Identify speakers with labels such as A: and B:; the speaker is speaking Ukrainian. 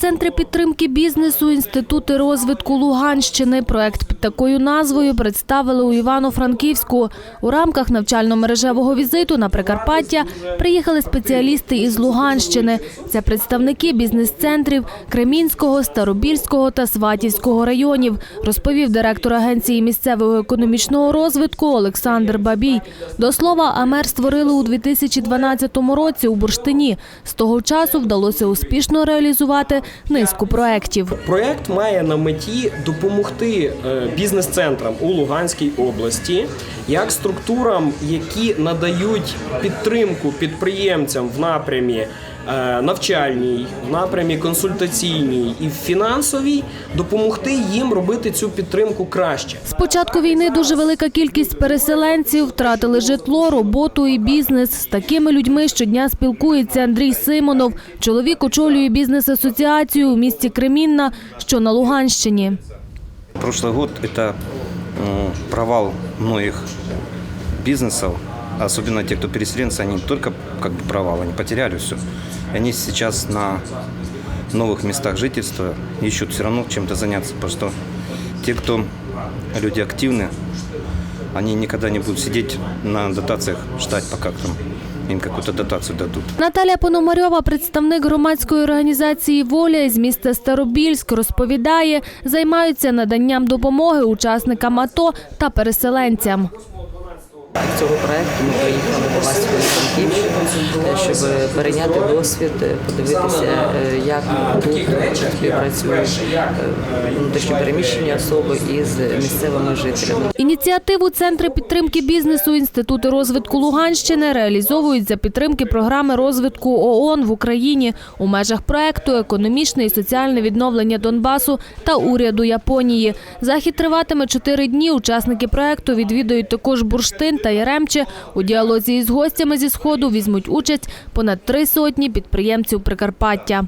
A: Центри підтримки бізнесу, інститути розвитку Луганщини. Проект під такою назвою представили у Івано-Франківську. У рамках навчально-мережевого візиту на Прикарпаття приїхали спеціалісти із Луганщини. Це представники бізнес-центрів Кремінського, Старобільського та Сватівського районів, розповів директор агенції місцевого економічного розвитку Олександр Бабій. До слова, АМЕР створили у 2012 році у Бурштині. З того часу вдалося успішно реалізувати низку проєктів.
B: Проект має на меті допомогти е, бізнес-центрам у Луганській області як структурам, які надають підтримку підприємцям в напрямі навчальній, в напрямі консультаційній і фінансовій, допомогти їм робити цю підтримку краще.
A: З початку війни дуже велика кількість переселенців втратили житло, роботу і бізнес. З такими людьми щодня спілкується Андрій Симонов. Чоловік очолює бізнес-асоціацію у місті Кремінна, що на Луганщині.
C: Прошлый год это провал многих бизнесов, особенно те, кто переселенцы, они не только как бы провал, они потеряли все. И они сейчас на новых местах жительства ищут все равно чем-то заняться, потому что те, кто люди активные, они никогда не будут сидеть на дотациях, ждать, пока там им какую-то дотацию дадут.
A: Наталя Пономарьова, представник громадської організації Воля з міста Старобільськ, розповідає, займаються наданням допомоги учасникам АТО та переселенцям.
D: цього проекту ми приїхали до вас Франківщину, щоб перейняти досвід, подивитися, е, як тут співпрацюють е, особи із місцевими жителями.
A: Ініціативу Центри підтримки бізнесу Інститути розвитку Луганщини реалізовують за підтримки програми розвитку ООН в Україні у межах проекту Економічне і соціальне відновлення Донбасу та уряду Японії. Захід триватиме чотири дні. Учасники проекту відвідують також бурштин та Яремче. У діалозі із гостями зі сходу візьмуть участь понад три сотні підприємців Прикарпаття.